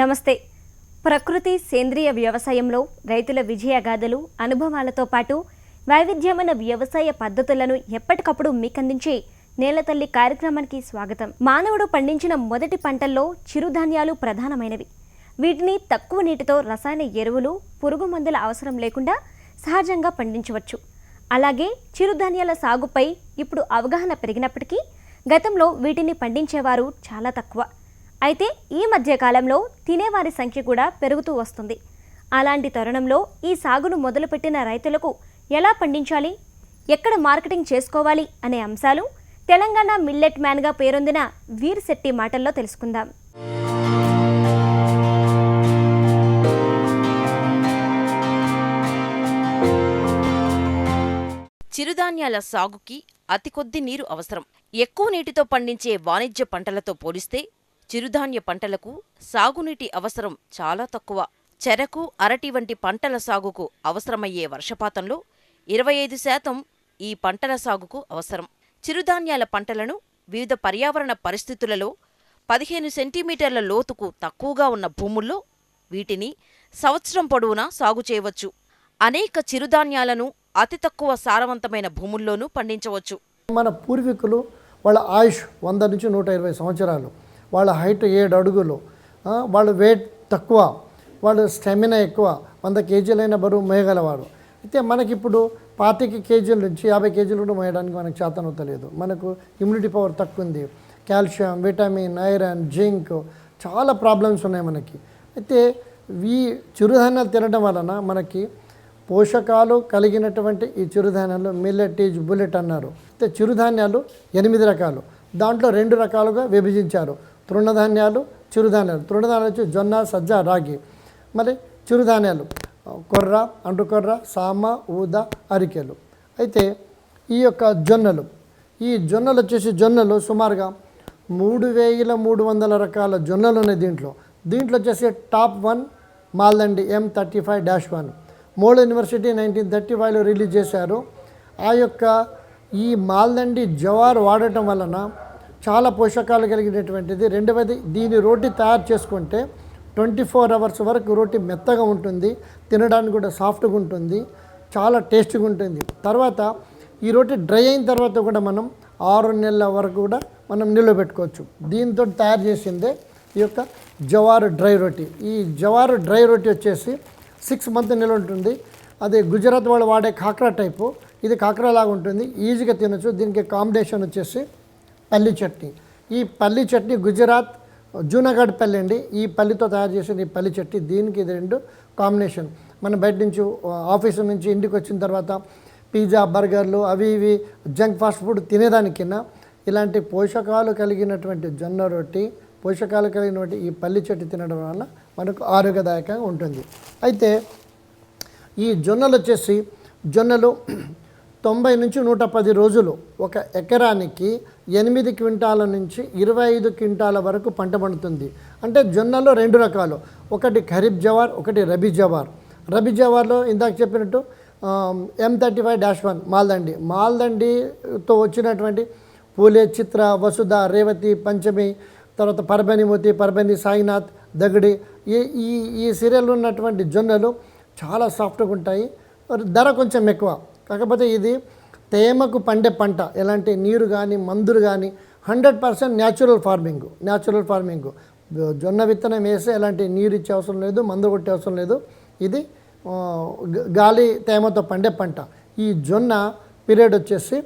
నమస్తే. ప్రకృతి సేంద్రియ వ్యవసాయంలో రైతుల విజయగాథలు అనుభవాలతో పాటు వైవిధ్యమైన వ్యవసాయ పద్ధతులను ఎప్పటికప్పుడు మీకందించే నేలతల్లి కార్యక్రమానికి స్వాగతం. మానవుడు పండించిన మొదటి పంటల్లో చిరుధాన్యాలు ప్రధానమైనవి. వీటిని తక్కువ నీటితో రసాయన ఎరువులు పురుగు మందుల అవసరం లేకుండా సహజంగా పండించవచ్చు. అలాగే చిరుధాన్యాల సాగుపై ఇప్పుడు అవగాహన పెరిగినప్పటికీ గతంలో వీటిని పండించేవారు చాలా తక్కువ. అయితే ఈ మధ్య కాలంలో తినేవారి సంఖ్య కూడా పెరుగుతూ వస్తుంది. అలాంటి తరుణంలో ఈ సాగును మొదలుపెట్టిన రైతులకు ఎలా పండించాలి? ఎక్కడ మార్కెటింగ్ చేసుకోవాలి అనే అంశాలు తెలంగాణ మిల్లెట్ మ్యాన్గా పేరొందిన వీర్ శెట్టి మాటల్లో తెలుసుకుందాం. చిరుధాన్యాల సాగుకి అతి కొద్ది నీరు అవసరం. ఎక్కువ నీటితో పండించే వాణిజ్య పంటలతో పోలిస్తే చిరుధాన్య పంటలకు సాగునీటి అవసరం చాలా తక్కువ. చెరకు అరటి వంటి పంటల సాగుకు అవసరమయ్యే వర్షపాతంలో ఇరవై ఐదు శాతం ఈ పంటల సాగుకు అవసరం. చిరుధాన్యాల పంటలను వివిధ పర్యావరణ పరిస్థితులలో పదిహేను సెంటీమీటర్ల లోతుకు తక్కువగా ఉన్న భూముల్లో వీటిని సంవత్సరం పొడవునా సాగు చేయవచ్చు. అనేక చిరుధాన్యాలను అతి తక్కువ సారవంతమైన భూముల్లోనూ పండించవచ్చు. మన పూర్వీకులు వాళ్ళ ఆయుష్ వంద నుంచి నూట ఇరవై సంవత్సరాలు. వాళ్ళ హైట్ ఏడు అడుగులు. వాళ్ళ వెయిట్ తక్కువ. వాళ్ళు స్టెమినా ఎక్కువ. వంద కేజీలైన బరువు మోయగలవారు అయితే మనకిప్పుడు పాతిక కేజీల నుంచి యాభై కేజీలు కూడా మోయడానికి మనకు చేతనవుతలేదు మనకు ఇమ్యూనిటీ పవర్ తక్కువ ఉంది కాల్షియం విటమిన్ ఐరన్ జింక్ చాలా ప్రాబ్లమ్స్ ఉన్నాయి మనకి. అయితే ఈ చిరుధాన్యాలు తినడం వలన మనకి పోషకాలు కలిగినటువంటి ఈ చిరుధాన్యాలు మిల్లెటీజ్ బుల్లెట్ అన్నారు. అయితే చిరుధాన్యాలు ఎనిమిది రకాలు. దాంట్లో రెండు రకాలుగా విభజించారు. తృణధాన్యాలు చిరుధాన్యాలు. తృణధాన్యాలు వచ్చి జొన్న సజ్జ రాగి. మరి చిరుధాన్యాలు. కొర్ర అంటుకొర్ర సామ ఊద అరికెలు. అయితే ఈ యొక్క జొన్నలు ఈ జొన్నలు వచ్చేసి జొన్నలు సుమారుగా మూడు వేల మూడు వందల రకాల జొన్నలు ఉన్నాయి దీంట్లో. దీంట్లో వచ్చేసి top one Maldandi M thirty five dash one. Model university nineteen thirty ఫైవ్లో రిలీజ్ చేశారు. ఆ యొక్క ఈ మాల్దండి జవార్ వాడటం వలన చాలా పోషకాలు కలిగినటువంటిది. రెండవది దీని రోటి తయారు చేసుకుంటే ట్వంటీ ఫోర్ అవర్స్ వరకు రోటి మెత్తగా ఉంటుంది తినడానికి కూడా సాఫ్ట్గా ఉంటుంది చాలా టేస్ట్గా ఉంటుంది. తర్వాత ఈ రోటి డ్రై అయిన తర్వాత కూడా మనం ఆరు నెలల వరకు కూడా మనం నిల్వ పెట్టుకోవచ్చు. దీంతో తయారు చేసిందే ఈ యొక్క జవారు డ్రై రోటీ. ఈ జవారు డ్రై రోటీ వచ్చేసి సిక్స్ మంత్ నిల్వ ఉంటుంది. అదే గుజరాత్ వాళ్ళు వాడే కాక్రా టైపు ఇది కాకరా లాగా ఉంటుంది ఈజీగా తినచ్చు. దీనికి కాంబినేషన్ వచ్చేసి పల్లి చట్నీ. ఈ పల్లి చట్నీ గుజరాత్ జూనాగఢ్ పల్లి అండి. ఈ పల్లితో తయారు చేసిన ఈ పల్లి చట్నీ దీనికి ఇది రెండు కాంబినేషన్. మనం బయట నుంచి ఆఫీసు నుంచి ఇంటికి వచ్చిన తర్వాత పిజ్జా బర్గర్లు అవి ఇవి జంక్ ఫాస్ట్ ఫుడ్ తినేదానికన్నా ఇలాంటి పోషకాలు కలిగినటువంటి జొన్న రొట్టి పోషకాలు కలిగినటువంటి ఈ పల్లి చెట్టు తినడం వల్ల మనకు ఆరోగ్యదాయకంగా ఉంటుంది. అయితే ఈ జొన్నలు వచ్చేసి జొన్నలు తొంభై నుంచి నూట పది రోజులు ఒక ఎకరానికి ఎనిమిది క్వింటాల నుంచి ఇరవై ఐదు క్వింటాల వరకు పంట పండుతుంది. అంటే జొన్నలో రెండు రకాలు. ఒకటి ఖరీఫ్ జవార్ ఒకటి రబీ జవార్. రబీ జవార్లో ఇందాక చెప్పినట్టు M thirty five dash one Maldandi. మాల్దండితో వచ్చినటువంటి పూలే చిత్ర వసుధ రేవతి పంచమి తర్వాత పర్బనిమూతి పర్బని సాయినాథ్ దగడి ఈ ఈ ఈ సీరియల్ ఉన్నటువంటి జొన్నలు చాలా సాఫ్ట్గా ఉంటాయి. ధర కొంచెం ఎక్కువ. కాకపోతే ఇది తేమకు పండే పంట. ఎలాంటి నీరు కానీ మందులు కానీ hundred percent natural farming natural farming. జొన్న విత్తనం వేస్తే ఎలాంటి నీరు ఇచ్చే అవసరం లేదు మందు కొట్టే అవసరం లేదు. ఇది గాలి తేమతో పండే పంట. ఈ జొన్న పీరియడ్ వచ్చేసి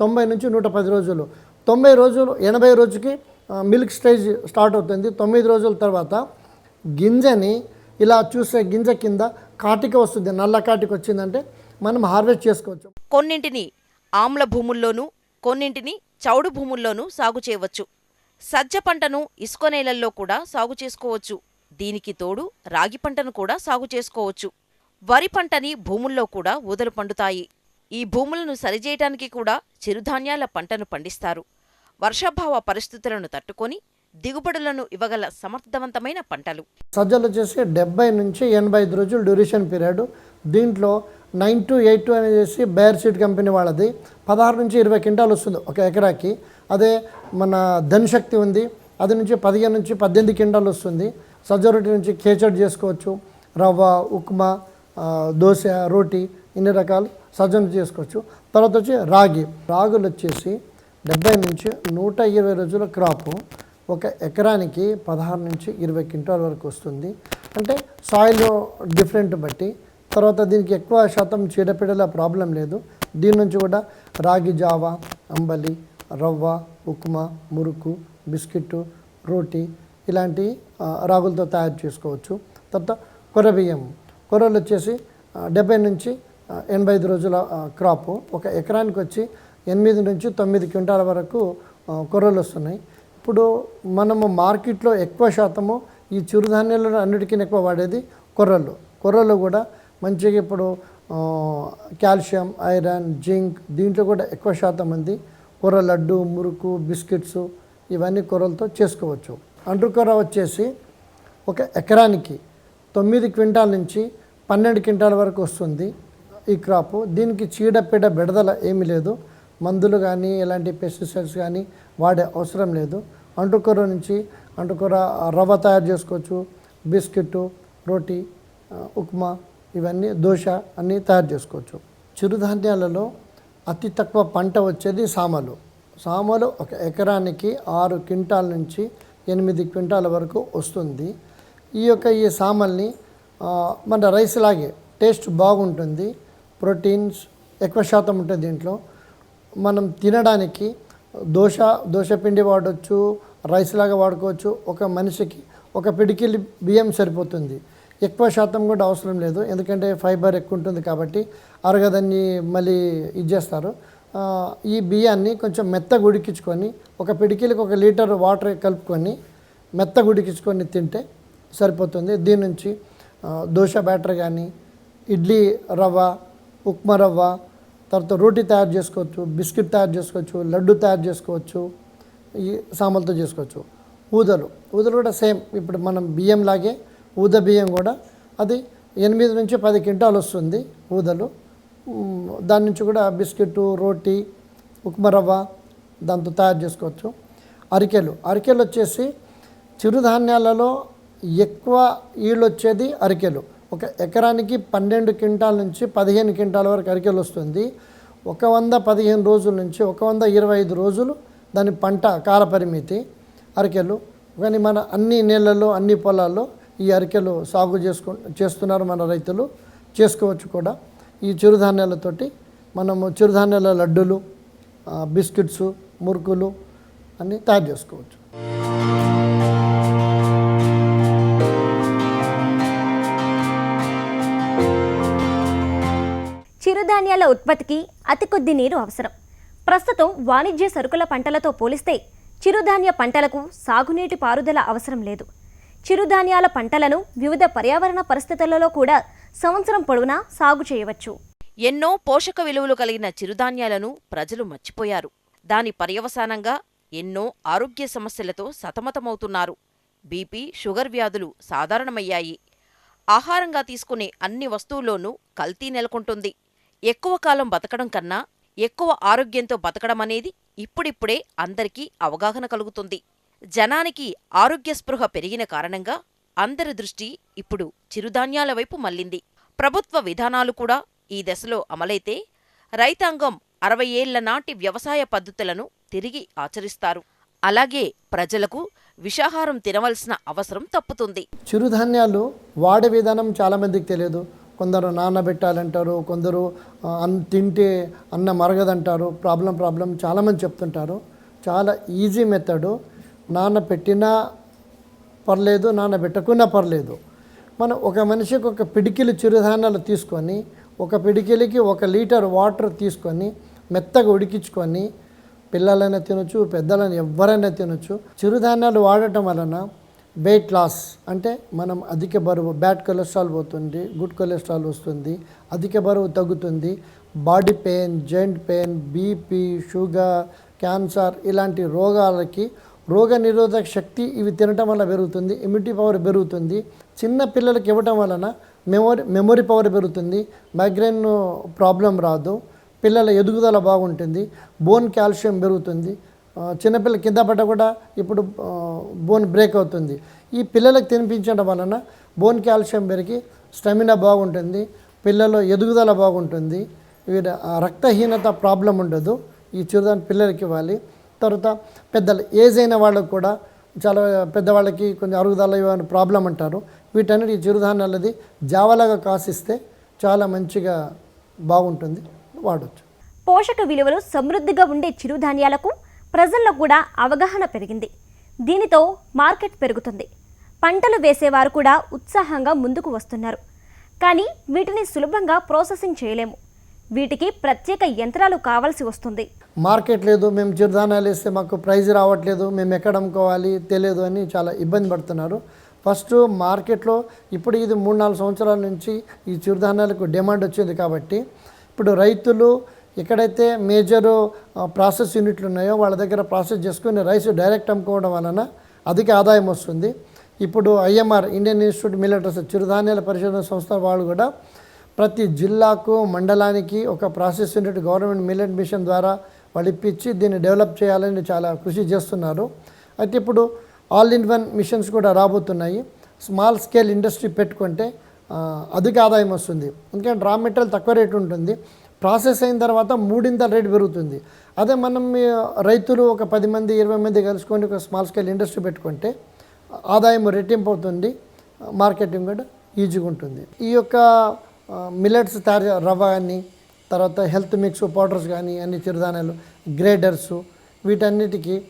తొంభై నుంచి నూట పది రోజులు. తొంభై రోజులు ఎనభై రోజుకి మిల్క్ స్టేజ్ స్టార్ట్ అవుతుంది. తొమ్మిది రోజుల తర్వాత గింజని ఇలా చూస్తే గింజ కింద కాటిక వస్తుంది. నల్ల కాటిక వచ్చిందంటే మనం హార్వెస్ట్ చేసుకోవచ్చు. కొన్నింటిని ఆమ్ల భూముల్లోనూ కొన్నింటిని చౌడు భూముల్లోనూ సాగు చేయవచ్చు. సజ్జ పంటను ఇసుక నేలల్లో కూడా సాగు చేసుకోవచ్చు. దీనికి తోడు రాగి పంటను కూడా సాగు చేసుకోవచ్చు. వరి పంటని భూముల్లో కూడా ఊదలు పండుతాయి. ఈ భూములను సరిచేయటానికి కూడా చిరుధాన్యాల పంటను పండిస్తారు. వర్షాభావ పరిస్థితులను తట్టుకొని దిగుబడులను ఇవ్వగల సమర్థవంతమైన పంటలు. సజ్జలు వచ్చేసి డెబ్బై నుంచి ఎనభై ఐదు రోజులు డ్యూరేషన్ పీరియడ్ దీంట్లో నైన్ టు ఎయిట్ టూ అనేసి బేర్ సీడ్ కంపెనీ వాళ్ళది. పదహారు నుంచి ఇరవై క్వింటాలు వస్తుంది ఒక ఎకరాకి. అదే మన ధనశక్తి ఉంది. అది నుంచి పదిహేను నుంచి పద్దెనిమిది క్వింటాలు వస్తుంది. సజ్జ రొట్టె నుంచి కేచడ్ చేసుకోవచ్చు. రవ్వ ఉప్మా దోశ రోటీ ఇన్ని రకాలు సజ్జ చేసుకోవచ్చు. తర్వాత వచ్చి రాగి. రాగులు వచ్చేసి డెబ్బై నుంచి నూట ఇరవై రోజుల క్రాపు ఒక ఎకరానికి పదహారు నుంచి ఇరవై క్వింటాల్ వరకు వస్తుంది. అంటే సాయిల్ డిఫరెంట్ బట్టి తర్వాత దీనికి ఎక్కువ శాతం చీడపీడల ప్రాబ్లం లేదు. దీని నుంచి కూడా రాగి జావ అంబలి రవ్వ ఉప్మా మురుకు బిస్కెట్ రోటీ ఇలాంటి రాగులతో తయారు చేసుకోవచ్చు. తర్వాత కొరబియ్యం కొర్రలు వచ్చేసి డెబ్బై నుంచి ఎనభై ఐదు రోజుల క్రాప్ క్రాపు ఒక ఎకరానికి వచ్చి ఎనిమిది నుంచి తొమ్మిది క్వింటాల వరకు కొర్రలు వస్తున్నాయి. ఇప్పుడు మనము మార్కెట్లో ఎక్కువ శాతము ఈ చిరుధాన్యాలను అన్నిటికీ ఎక్కువ వాడేది కొర్రలు. కొర్రలు కూడా మంచిగా ఇప్పుడు కాల్షియం ఐరన్ జింక్ దీంట్లో కూడా ఎక్కువ శాతం ఉంది కొర్ర లడ్డు మురుకు బిస్కెట్స్ ఇవన్నీ కొర్రలతో చేసుకోవచ్చు. అంటుకొర్ర వచ్చేసి ఒక ఎకరానికి తొమ్మిది క్వింటాల నుంచి పన్నెండు క్వింటాల వరకు వస్తుంది ఈ క్రాప్. దీనికి చీడపీడ బెడదల ఏమీ లేదు. మందులు కానీ ఎలాంటి పెస్టిసైడ్స్ కానీ వాడే అవసరం లేదు. అంటుకూర నుంచి అంటుకూర రవ్వ తయారు చేసుకోవచ్చు. బిస్కెట్ రోటీ ఉప్మా ఇవన్నీ దోశ అన్నీ తయారు చేసుకోవచ్చు. చిరుధాన్యాలలో అతి తక్కువ పంట వచ్చేది సామలు సామలు ఒక ఎకరానికి ఆరు క్వింటాల నుంచి ఎనిమిది క్వింటాల వరకు వస్తుంది. ఈ యొక్క ఈ సామల్ని మన రైస్ లాగే టేస్ట్ బాగుంటుంది. ప్రోటీన్స్ ఎక్కువ శాతం ఉంటుంది దీంట్లో. మనం తినడానికి దోశ దోశ పిండి వాడవచ్చు రైస్ లాగా వాడుకోవచ్చు. ఒక మనిషికి ఒక పిడికిలి బియ్యం సరిపోతుంది. ఎక్కువ శాతం కూడా అవసరం లేదు. ఎందుకంటే ఫైబర్ ఎక్కువ ఉంటుంది కాబట్టి అరగదాన్ని మళ్ళీ ఇచ్చేస్తారు. ఈ బియ్యాన్ని కొంచెం మెత్తగా ఉడికించుకొని ఒక పిడికిలికి ఒక లీటర్ వాటర్ కలుపుకొని మెత్తగా ఉడికించుకొని తింటే సరిపోతుంది. దీని నుంచి దోశ బ్యాటర్ కానీ ఇడ్లీ రవ్వ ఉప్మా రవ్వ తర్వాత రోటీ తయారు చేసుకోవచ్చు బిస్కెట్ తయారు చేసుకోవచ్చు లడ్డు తయారు చేసుకోవచ్చు ఈ సామలతో చేసుకోవచ్చు. ఊదలు ఊదలు కూడా సేమ్. ఇప్పుడు మనం బియ్యం లాగే ఊద బియ్యం కూడా అది ఎనిమిది నుంచి పది క్వింటాలు వస్తుంది ఊదలు. దాని నుంచి కూడా బిస్కెట్ రోటీ ఉప్మా రవ్వ దాంతో తయారు చేసుకోవచ్చు. అరికెలు అరికెలు వచ్చేసి చిరుధాన్యాలలో ఎక్కువ ఈళ్ళు వచ్చేది అరికెలు. ఒక ఎకరానికి పన్నెండు క్వింటాల నుంచి పదిహేను క్వింటాల వరకు అరికెలు వస్తుంది. ఒక వంద పదిహేను రోజుల నుంచి ఒక వంద ఇరవై ఐదు రోజులు దాని పంట కాల పరిమితి అరికెలు. కానీ మన అన్ని నీళ్ళల్లో అన్ని పొలాల్లో ఈ అరికెలు సాగు చేసుకు చేస్తున్నారు మన రైతులు. చేసుకోవచ్చు కూడా. ఈ చిరుధాన్యాలతోటి మనము చిరుధాన్యాల లడ్డూలు బిస్కెట్స్ మురుకులు అన్నీ తయారు చేసుకోవచ్చు. చిరుధాన్యాల ఉత్పత్తికి అతి కొద్ది నీరు అవసరం. ప్రస్తుతం వాణిజ్య సరుకుల పంటలతో పోలిస్తే చిరుధాన్య పంటలకు సాగునీటి పారుదల అవసరం లేదు. చిరుధాన్యాల పంటలను వివిధ పర్యావరణ పరిస్థితులలో కూడా సంవత్సరం పొడవునా సాగు చేయవచ్చు. ఎన్నో పోషక విలువలు కలిగిన చిరుధాన్యాలను ప్రజలు మర్చిపోయారు. దాని పర్యవసానంగా ఎన్నో ఆరోగ్య సమస్యలతో సతమతమవుతున్నారు. బీపీ షుగర్ వ్యాధులు సాధారణమయ్యాయి. ఆహారంగా తీసుకునే అన్ని వస్తువుల్లోనూ కల్తీ నెలకొంటుంది. ఎక్కువ కాలం బతకడం కన్నా ఎక్కువ ఆరోగ్యంతో బతకడం అనేది ఇప్పుడిప్పుడే అందరికీ అవగాహన కలుగుతుంది. జనానికి ఆరోగ్య స్పృహ పెరిగిన కారణంగా అందరి దృష్టి ఇప్పుడు చిరుధాన్యాల వైపు మళ్ళింది ప్రభుత్వ విధానాలు కూడా ఈ దశలో అమలైతే రైతాంగం అరవై ఏళ్ళ నాటి వ్యవసాయ పద్ధతులను తిరిగి ఆచరిస్తారు. అలాగే ప్రజలకు విషాహారం తినవలసిన అవసరం తప్పుతుంది. చిరుధాన్యాలు వాడే విధానం చాలామందికి తెలియదు. కొందరు నానబెట్టాలంటారు కొందరు అన్ తింటే అన్నం మరగదంటారు ప్రాబ్లం ప్రాబ్లం చాలామంది చెప్తుంటారు. చాలా ఈజీ మెథడు. నానబెట్టినా పర్లేదు నానబెట్టకున్నా పర్లేదు. మనం ఒక మనిషికి ఒక పిడికిలి చిరుధాన్యాలు తీసుకొని ఒక పిడికిలికి ఒక లీటర్ వాటర్ తీసుకొని మెత్తగా ఉడికించుకొని పిల్లలైనా తినొచ్చు పెద్దలైనా ఎవరైనా తినొచ్చు. చిరుధాన్యాలు వాడటం వలన వెయిట్ లాస్ అంటే మనం అధిక బరువు బ్యాడ్ కొలెస్ట్రాల్ పోతుంది గుడ్ కొలెస్ట్రాల్ వస్తుంది అధిక బరువు తగ్గుతుంది body pain joint pain BP sugar cancer ఇలాంటి రోగాలకి రోగ నిరోధక శక్తి ఇవి తినటం వల్ల పెరుగుతుంది ఇమ్యూనిటీ పవర్ పెరుగుతుంది. చిన్న పిల్లలకి ఇవ్వటం వలన మెమొరీ మెమొరీ పవర్ పెరుగుతుంది మైగ్రేన్ ప్రాబ్లం రాదు పిల్లల ఎదుగుదల బాగుంటుంది బోన్ కాల్షియం పెరుగుతుంది చిన్నపిల్ల కింద పడ్డ కూడా ఇప్పుడు బోన్ బ్రేక్ అవుతుంది. ఈ పిల్లలకు తినిపించడం వలన బోన్ కాల్షియం పెరిగి స్టెమినా బాగుంటుంది పిల్లలు ఎదుగుదల బాగుంటుంది వీరి ఆ రక్తహీనత ప్రాబ్లం ఉండదు. ఈ చిరుధాన్యం పిల్లలకి ఇవ్వాలి. తర్వాత పెద్దలు ఏజ్ అయిన వాళ్ళకు కూడా చాలా పెద్దవాళ్ళకి కొంచెం అరుగుదల ఇవన్నీ ప్రాబ్లం అంటారు. వీటన్నిటి ఈ చిరుధాన్యాలది జావలాగా కాసిస్తే చాలా మంచిగా బాగుంటుంది వాడచ్చు. పోషక విలువలు సమృద్ధిగా ఉండే చిరుధాన్యాలకు ప్రజల్లో కూడా అవగాహన పెరిగింది. దీనితో మార్కెట్ పెరుగుతుంది. పంటలు వేసేవారు కూడా ఉత్సాహంగా ముందుకు వస్తున్నారు. కానీ వీటిని సులభంగా ప్రాసెసింగ్ చేయలేము. వీటికి ప్రత్యేక యంత్రాలు కావాల్సి వస్తుంది. మార్కెట్ లేదు మేము చిరుధాన్యాలు వేస్తే మాకు ప్రైజ్ రావట్లేదు మేము ఎక్కడ అమ్ముకోవాలి తెలియదు అని చాలా ఇబ్బంది పడుతున్నారు. ఫస్ట్ మార్కెట్లో ఇప్పుడు ఇది మూడు నాలుగు సంవత్సరాల నుంచి ఈ చిరుధాన్యాలకు డిమాండ్ వచ్చింది కాబట్టి ఇప్పుడు రైతులు ఎక్కడైతే మేజర్ ప్రాసెస్ యూనిట్లు ఉన్నాయో వాళ్ళ దగ్గర ప్రాసెస్ చేసుకుని రైస్ డైరెక్ట్ అమ్ముకోవడం వలన అధిక ఆదాయం వస్తుంది. ఇప్పుడు ఐఎంఆర్ ఇండియన్ ఇన్స్టిట్యూట్ మిల్లెటర్స్ చిరుధాన్యాల పరిశోధన సంస్థ వాళ్ళు కూడా ప్రతి జిల్లాకు మండలానికి ఒక process unit government millet mission ద్వారా వాళ్ళు ఇప్పించి దీన్ని డెవలప్ చేయాలని చాలా కృషి చేస్తున్నారు. అయితే ఇప్పుడు ఆల్ ఇన్ వన్ మిషన్స్ కూడా రాబోతున్నాయి. స్మాల్ స్కేల్ ఇండస్ట్రీ పెట్టుకుంటే అధిక ఆదాయం వస్తుంది. ఎందుకంటే రా మెటీరియల్ తక్కువ రేటు ఉంటుంది. ప్రాసెస్ అయిన తర్వాత మూడింతల రేటు పెరుగుతుంది. అదే మనం రైతులు ఒక పది మంది ఇరవై మంది కలుసుకొని ఒక స్మాల్ స్కేల్ ఇండస్ట్రీ పెట్టుకుంటే ఆదాయం రెట్టింపు అవుతుంది మార్కెటింగ్ కూడా ఈజీగా ఉంటుంది. ఈ యొక్క మిల్లెట్స్ తయారు చే- రవ్వ కానీ తర్వాత హెల్త్ మిక్స్ పౌడర్స్ కానీ అన్ని చిరుధాన్యాలు గ్రేడర్స్ వీటన్నిటికీ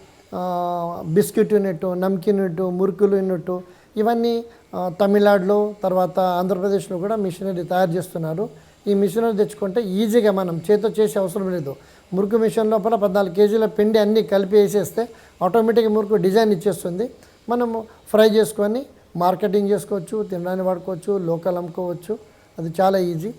బిస్కెట్ యూనిట్ నమ్కిన్ యూనిట్ మురుకులు యూనిట్ ఇవన్నీ తమిళనాడులో తర్వాత ఆంధ్రప్రదేశ్లో కూడా మిషనరీ తయారు చేస్తున్నారు. ఈ మిషనరీ తెచ్చుకుంటే ఈజీగా మనం చేతితో చేసే అవసరం లేదు. మురుకు మిషన్ లోపల పద్నాలుగు కేజీల పిండి అన్నీ కలిపి వేసేస్తే ఆటోమేటిక్గా మురుకు డిజైన్ ఇచ్చేస్తుంది. మనము ఫ్రై చేసుకొని మార్కెటింగ్ చేసుకోవచ్చు తినడానికి వాడుకోవచ్చు లోకల్ అమ్ముకోవచ్చు. అది చాలా ఈజీ.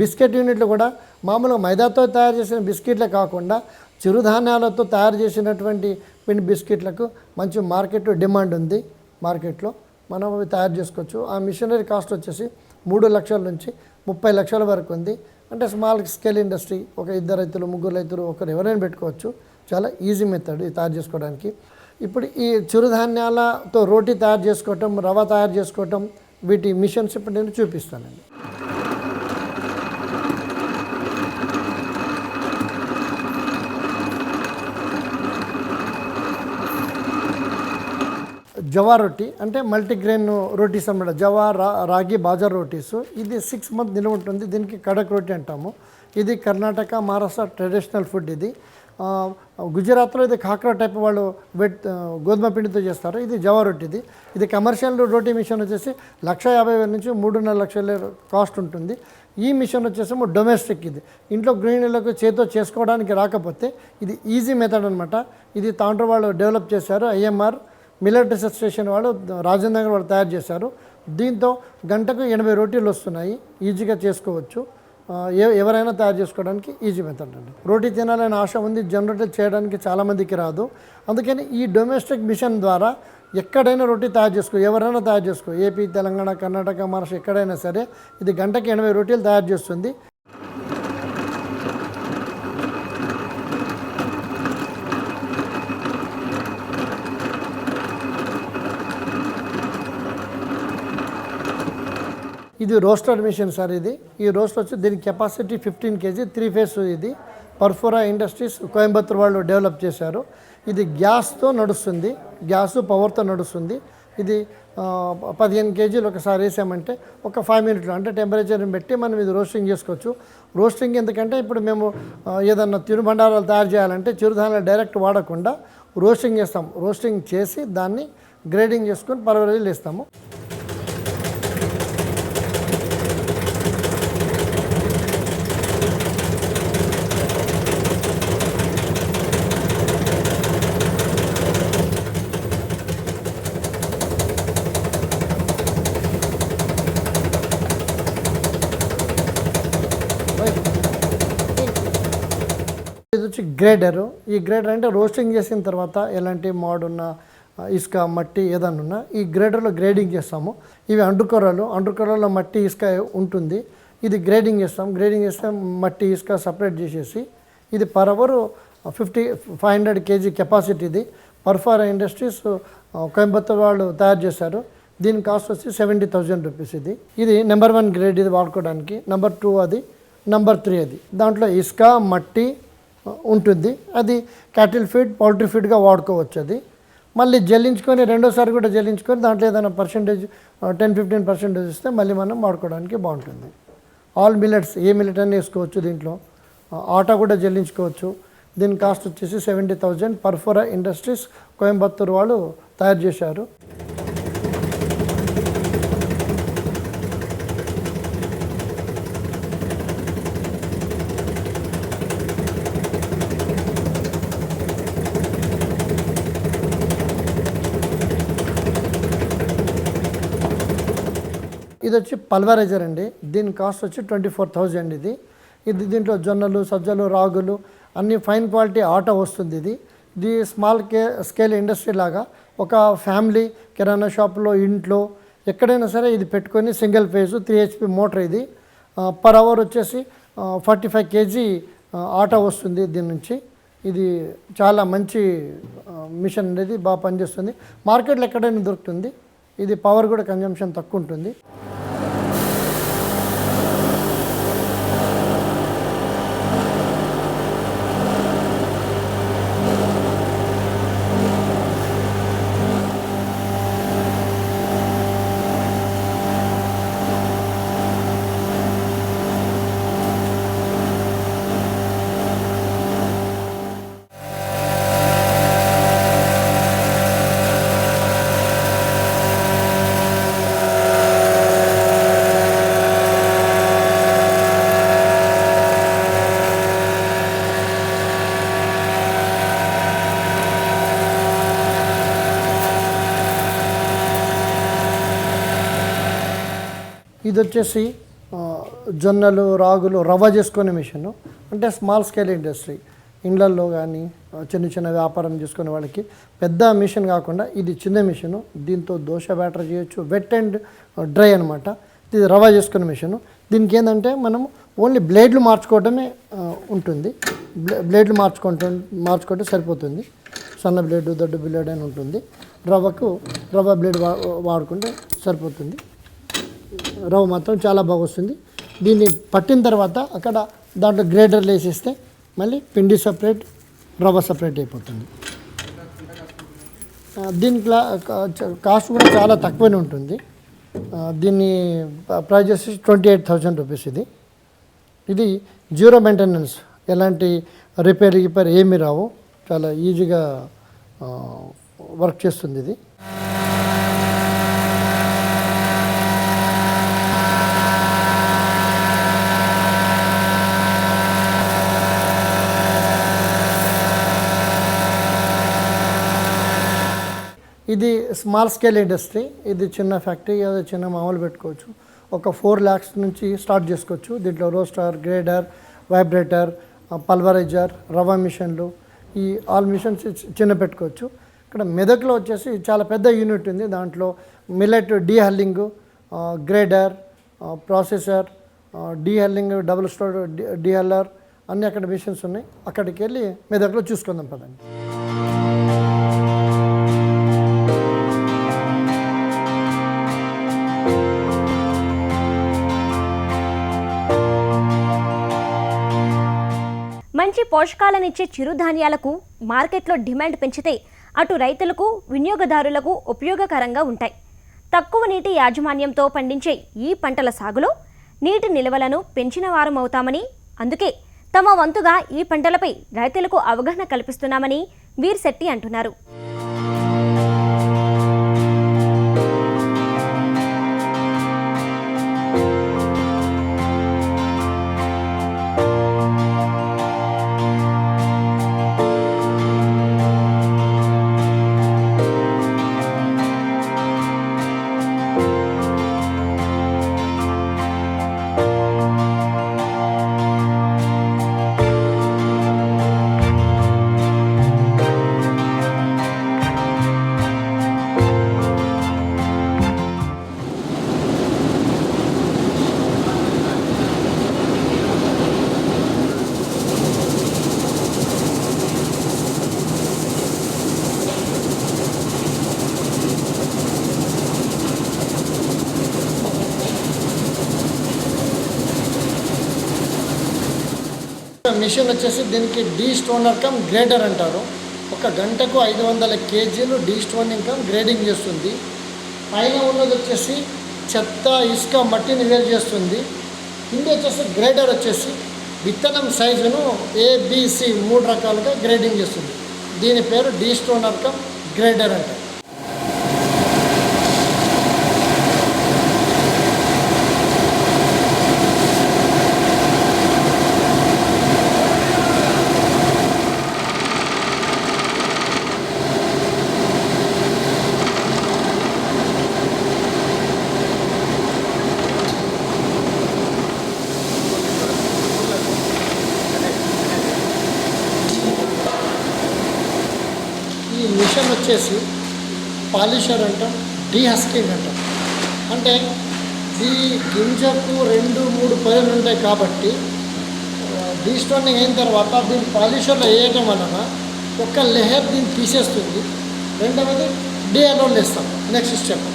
బిస్కెట్ యూనిట్లు కూడా మామూలుగా మైదాతో తయారు చేసిన బిస్కెట్లే కాకుండా చిరుధాన్యాలతో తయారు చేసినటువంటి పిండి బిస్కెట్లకు మంచి మార్కెట్ డిమాండ్ ఉంది మార్కెట్లో. మనం అవి తయారు చేసుకోవచ్చు. ఆ మిషనరీ కాస్ట్ వచ్చేసి మూడు లక్షల నుంచి ముప్పై లక్షల వరకు ఉంది. అంటే స్మాల్ స్కేల్ ఇండస్ట్రీ ఒక ఇద్దరు రైతులు ముగ్గురు రైతులు ఒకరు ఎవరైనా పెట్టుకోవచ్చు. చాలా ఈజీ మెథడ్ ఇది తయారు చేసుకోవడానికి. ఇప్పుడు ఈ చిరుధాన్యాలతో రోటీ తయారు చేసుకోవటం రవ్వ తయారు చేసుకోవటం వీటి మిషన్స్ ఇప్పుడు నేను చూపిస్తానండి. జవా రొట్టి అంటే మల్టీగ్రెయిన్ రోటీస్ అన్నమాట. జవా రా రాగి బాజా రోటీస్. ఇది సిక్స్ మంత్ నిలువ ఉంటుంది. దీనికి కడక్ రొట్టి అంటాము. ఇది కర్ణాటక మహారాష్ట్ర ట్రెడిషనల్ ఫుడ్ ఇది. గుజరాత్లో ఇది కాక్రా టైప్ వాళ్ళు వెట్ గోధుమ పిండితో చేస్తారు. ఇది జవా రొట్టి ఇది. ఇది కమర్షియల్ రోటీ మిషన్ వచ్చేసి లక్ష యాభై వేల నుంచి మూడున్నర లక్షల కాస్ట్ ఉంటుంది. ఈ మిషన్ వచ్చేసి డొమెస్టిక్ ఇది. ఇంట్లో గృహిణులకు చేతితో చేసుకోవడానికి రాకపోతే ఇది ఈజీ మెథడ్ అనమాట ఇది తాండ్ర వాళ్ళు డెవలప్ చేశారు ఐఎంఆర్ మిల్లెట్ రీసెర్చ్ స్టేషన్ వాళ్ళు రాజేంద్ర నగర్ వాళ్ళు తయారు చేశారు. దీంతో గంటకు ఎనభై రోటీలు వస్తున్నాయి. ఈజీగా చేసుకోవచ్చు. ఎవరైనా తయారు చేసుకోవడానికి ఈజీ మెథడ్ అండి. రోటీ తినాలని ఆశ ఉంది. జనరేట్ చేయడానికి చాలామందికి రాదు. అందుకని ఈ డొమెస్టిక్ మిషన్ ద్వారా ఎక్కడైనా రోటీ తయారు చేసుకో ఎవరైనా తయారు చేసుకో. ఏపీ తెలంగాణ కర్ణాటక మహారాష్ట్ర ఎక్కడైనా సరే ఇది గంటకి ఎనభై రోటీలు తయారు చేస్తుంది. ఇది రోస్టర్ మిషన్ సార్ ఇది. ఈ రోస్ట్ వచ్చి దీని capacity fifteen kg three phase ఇది. పర్ఫోరా ఇండస్ట్రీస్ కోయంబత్తూర్ వాళ్ళు డెవలప్ చేశారు. ఇది గ్యాస్తో నడుస్తుంది. గ్యాస్ పవర్తో నడుస్తుంది. ఇది పదిహేను కేజీలు ఒకసారి వేసామంటే ఒక ఫైవ్ మినిట్లో అంటే టెంపరేచర్ని పెట్టి మనం ఇది రోస్టింగ్ చేసుకోవచ్చు. రోస్టింగ్ ఎందుకంటే ఇప్పుడు మేము ఏదన్నా తినుబండారాలు తయారు చేయాలంటే చిరుధాన్యాలు డైరెక్ట్ వాడకుండా రోస్టింగ్ చేస్తాం. రోస్టింగ్ చేసి దాన్ని గ్రేడింగ్ చేసుకొని పర్వాలేదు ఇస్తాము ఇది వచ్చి గ్రేడరు. ఈ గ్రేడర్ అంటే రోస్టింగ్ చేసిన తర్వాత ఎలాంటి మాడున్న ఉన్న ఇసుక మట్టి ఏదన్నా ఉన్నా ఈ గ్రేడర్లో గ్రేడింగ్ చేస్తాము. ఇవి అండుకొరలు అండుకొరలో మట్టి ఇసుక ఉంటుంది. ఇది గ్రేడింగ్ చేస్తాం. గ్రేడింగ్ చేస్తే మట్టి ఇసుక సపరేట్ చేసేసి ఇది per hour fifty five hundred kg capacity ఇది. పర్ఫారా ఇండస్ట్రీస్ కోయంబత్తూర్ వాళ్ళు తయారు చేశారు. దీని కాస్ట్ వచ్చి సెవెంటీ థౌజండ్ రూపీస్ ఇది. ఇది నెంబర్ వన్ గ్రేడ్ ఇది వాడుకోవడానికి. నెంబర్ టూ అది. నెంబర్ త్రీ అది. దాంట్లో ఇసుక మట్టి ఉంటుంది. అది క్యాటిల్ ఫీడ్ పౌల్ట్రీ ఫీడ్గా వాడుకోవచ్చు అది. మళ్ళీ జల్లించుకొని రెండోసారి కూడా జల్లించుకొని దాంట్లో ఏదైనా పర్సంటేజ్ టెన్ ఫిఫ్టీన్ పర్సెంటేజ్ ఇస్తే మళ్ళీ మనం వాడుకోవడానికి బాగుంటుంది. ఆల్ మిల్లెట్స్ ఏ మిల్లెట్ అని వేసుకోవచ్చు దీంట్లో. ఆటా కూడా జల్లించుకోవచ్చు. దీని కాస్ట్ వచ్చేసి seventy thousand Perfora industries Coimbatore వాళ్ళు తయారు చేశారు. ఇది వచ్చి పల్వరైజర్ అండి. దీని కాస్ట్ వచ్చి ట్వంటీ ఫోర్ థౌజండ్ ఇది. ఇది దీంట్లో జొన్నలు సజ్జలు రాగులు అన్ని ఫైన్ క్వాలిటీ ఆటో వస్తుంది ఇది. ఇది స్మాల్ కే స్కేల్ ఇండస్ట్రీ లాగా ఒక ఫ్యామిలీ కిరాణా షాప్లో ఇంట్లో ఎక్కడైనా సరే ఇది పెట్టుకొని single phase three HP motor ఇది. పర్ అవర్ వచ్చేసి ఫార్టీ ఫైవ్ కేజీ ఆటో వస్తుంది దీని నుంచి. ఇది చాలా మంచి మిషన్ అనేది బాగా పనిచేస్తుంది. మార్కెట్లో ఎక్కడైనా దొరుకుతుంది. ఇది పవర్ కూడా కన్జంప్షన్ తక్కువ ఉంటుంది. ఇది వచ్చేసి జొన్నలు రాగులు రవ్వ చేసుకునే మిషన్. అంటే స్మాల్ స్కేల్ ఇండస్ట్రీ. ఇండ్లల్లో కానీ చిన్న చిన్న వ్యాపారం చేసుకునే వాళ్ళకి పెద్ద మిషన్ కాకుండా ఇది చిన్న మిషను. దీంతో దోశ బ్యాటర్ చేయొచ్చు వెట్ అండ్ డ్రై అనమాట ఇది రవ్వ చేసుకునే మిషను. దీనికి ఏంటంటే మనం ఓన్లీ బ్లేడ్లు మార్చుకోవడమే ఉంటుంది. బ్లే బ్లేడ్లు మార్చుకుంటు మార్చుకుంటే సరిపోతుంది. సన్న బ్లేడ్ దొడ్డు బ్లేడ్ అని ఉంటుంది. రవ్వకు రవ్వ బ్లేడ్ వా వాడుకుంటే సరిపోతుంది. రవ్వ మాత్రం చాలా బాగా వస్తుంది దీన్ని పట్టిన తర్వాత అక్కడ దాంట్లో గ్రేడర్లు వేసేస్తే మళ్ళీ పిండి సపరేట్ రవ్వ సపరేట్ అయిపోతుంది. ఆ, దీని క్లా కాస్ట్ కూడా చాలా తక్కువనే ఉంటుంది. దీన్ని ప్రైజ్ ప్రైస్ వచ్చేసి ట్వంటీ ఎయిట్ థౌజండ్ రూపీస్ ఇది. ఇది జీరో మెయింటెనెన్స్ ఎలాంటి రిపేర్ గిపేర్ ఏమీ రావు. చాలా ఈజీగా వర్క్ చేస్తుంది ఇది. ఇది స్మాల్ స్కేల్ ఇండస్ట్రీ ఇది చిన్న ఫ్యాక్టరీ ఏదో చిన్న మామూలు పెట్టుకోవచ్చు. ఒక ఫోర్ ల్యాక్స్ నుంచి స్టార్ట్ చేసుకోవచ్చు. దీంట్లో రోస్టర్ గ్రేడర్ వైబ్రేటర్ పల్వరైజర్ రవ్వ మిషన్లు ఈ ఆల్ మిషన్స్ చిన్న పెట్టుకోవచ్చు. ఇక్కడ మెదక్లో వచ్చేసి చాలా పెద్ద యూనిట్ ఉంది. దాంట్లో millet dehulling grader processor dehulling double store dehuller అన్ని అక్కడ మిషన్స్ ఉన్నాయి. అక్కడికి వెళ్ళి మెదక్లో చూసుకుందాం పదండి. మంచి పోషకాలనిచ్చే చిరుధాన్యాలకు మార్కెట్లో డిమాండ్ పెంచితే అటు రైతులకు వినియోగదారులకు ఉపయోగకరంగా ఉంటాయి. తక్కువ నీటి యాజమాన్యంతో పండించే ఈ పంటల సాగులో నీటి నిల్వలను పెంచిన వారమవుతామని అందుకే తమ వంతుగా ఈ పంటలపై రైతులకు అవగాహన కల్పిస్తున్నామని వీర్ శెట్టి అంటున్నారు. మిషన్ వచ్చేసి దీనికి డీ స్టోనర్ కమ్ గ్రేడర్ అంటారు. ఒక గంటకు ఐదు వందల కేజీలు డీ స్టోనింగ్ కమ్ గ్రేడింగ్ చేస్తుంది. పైన ఉన్నది వచ్చేసి చెత్త ఇసుక మట్టిని వేరు చేస్తుంది. కింద వచ్చేసి గ్రేడర్ వచ్చేసి విత్తనం సైజును ఏబిసి మూడు రకాలుగా గ్రేడింగ్ చేస్తుంది. దీని పేరు డీ స్టోనర్ కమ్ గ్రేడర్ అంటారు ఈ మిషన్ వచ్చేసి పాలిషర్ అంటాం డీహస్కింగ్ అంటాం అంటే ఈ గింజకు రెండు మూడు పైలు ఉంటాయి కాబట్టి డీస్టోనింగ్ అయిన తర్వాత దీన్ని పాలిషర్లో వేయటం వలన ఒక లెహర్ దీన్ని తీసేస్తుంది. రెండవది డే అలోన్ వేస్తాం. నెక్స్ట్ స్టెప్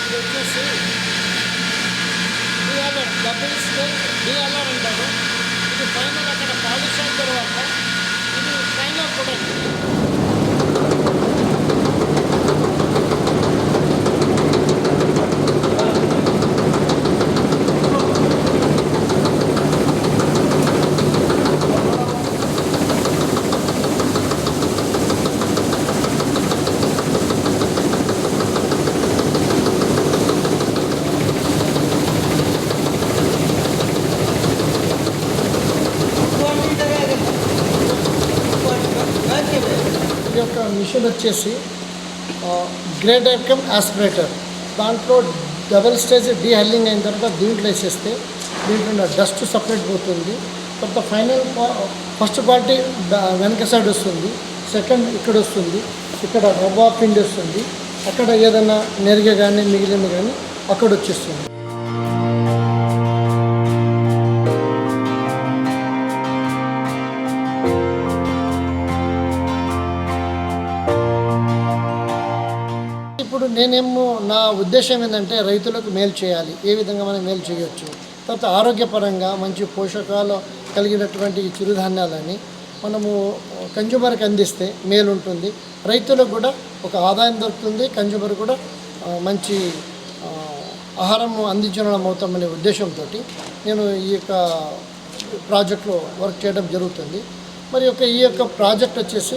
ఇది వచ్చేసి డిఆర్ఆర్ డబుల్ స్టేట్ డిఆర్ఆర్ అంటారు ఇది ఫైనల్ అక్కడ పాలిష్ అయిన తర్వాత ఇది ఫైనల్ ప్రొడక్ట్ ఈ యొక్క వచ్చేసి గ్రేట్ కమ్ ఆస్పిరేటర్. దాంట్లో డబల్ స్టేజ్ డీహల్లింగ్ అయిన తర్వాత దీంట్లో వేసేస్తే దీంట్లో డస్ట్ సపరేట్ పోతుంది. తర్వాత ఫైనల్ ఫస్ట్ క్వాలిటీ వెనక సైడ్ వస్తుంది. సెకండ్ ఇక్కడ వస్తుంది. ఇక్కడ రవ్వ పిండి వస్తుంది. అక్కడ ఏదైనా నెరిగే కానీ మిగిలింది కానీ అక్కడ వచ్చేస్తుంది. నేనేమో నా ఉద్దేశం ఏంటంటే రైతులకు మేలు చేయాలి. ఏ విధంగా మనం మేలు చేయొచ్చు? తర్వాత ఆరోగ్యపరంగా మంచి పోషకాలు కలిగినటువంటి చిరుధాన్యాలని మనము కన్జ్యూమర్కి అందిస్తే మేలు ఉంటుంది. రైతులకు కూడా ఒక ఆదాయం దొరుకుతుంది. కన్జ్యూమర్ కూడా మంచి ఆహారం అందించడం అవుతామనే ఉద్దేశంతో నేను ఈ యొక్క ప్రాజెక్ట్లో వర్క్ చేయడం జరుగుతుంది. మరి యొక్క ఈ యొక్క ప్రాజెక్ట్ వచ్చేసి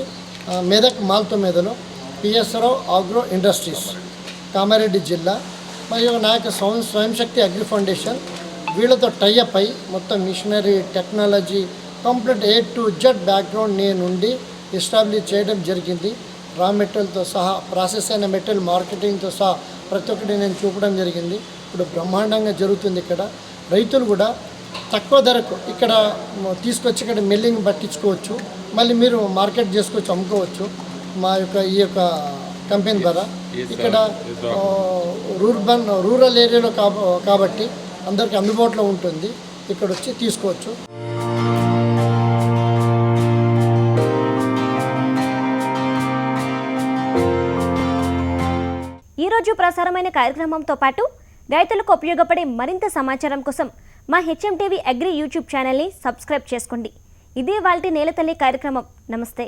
మెదక్ మాల్తో మీదలో పిఎస్ఆర్ఓ ఆగ్రో ఇండస్ట్రీస్ కామారెడ్డి జిల్లా మరియు నా యొక్క స్వయం స్వయంశక్తి అగ్రి ఫౌండేషన్ వీళ్ళతో టైఅప్ అయి మొత్తం machinery technology complete A to Z background నేనుండి ఎస్టాబ్లిష్ చేయడం జరిగింది. రా మెటీరియల్తో సహా ప్రాసెస్ అయిన మెటీరియల్ మార్కెటింగ్తో సహా ప్రతి ఒక్కటి నేను చూపడం జరిగింది. ఇప్పుడు బ్రహ్మాండంగా జరుగుతుంది ఇక్కడ. రైతులు కూడా తక్కువ ధరకు ఇక్కడ తీసుకొచ్చి ఇక్కడ మిల్లింగ్ పట్టించుకోవచ్చు. మళ్ళీ మీరు మార్కెట్ చేసుకోవచ్చు అమ్ముకోవచ్చు. మా యొక్క ఈ యొక్క కంపెనీ ద్వారా ఇక్కడ రూర్బన్ రూరల్ ఏరియాలో కాబ కాబట్టి అందరికీ అందుబాటులో ఉంటుంది. ఇక్కడ వచ్చి తీసుకోవచ్చు ఈరోజు ప్రసారమైన కార్యక్రమంతో పాటు రైతులకు ఉపయోగపడే మరింత సమాచారం కోసం మా హెచ్ఎం టీవీ అగ్రి యూట్యూబ్ ఛానల్ని సబ్స్క్రైబ్ చేసుకోండి. ఇదే వాళ్ళ నేలతల్లి కార్యక్రమం. నమస్తే.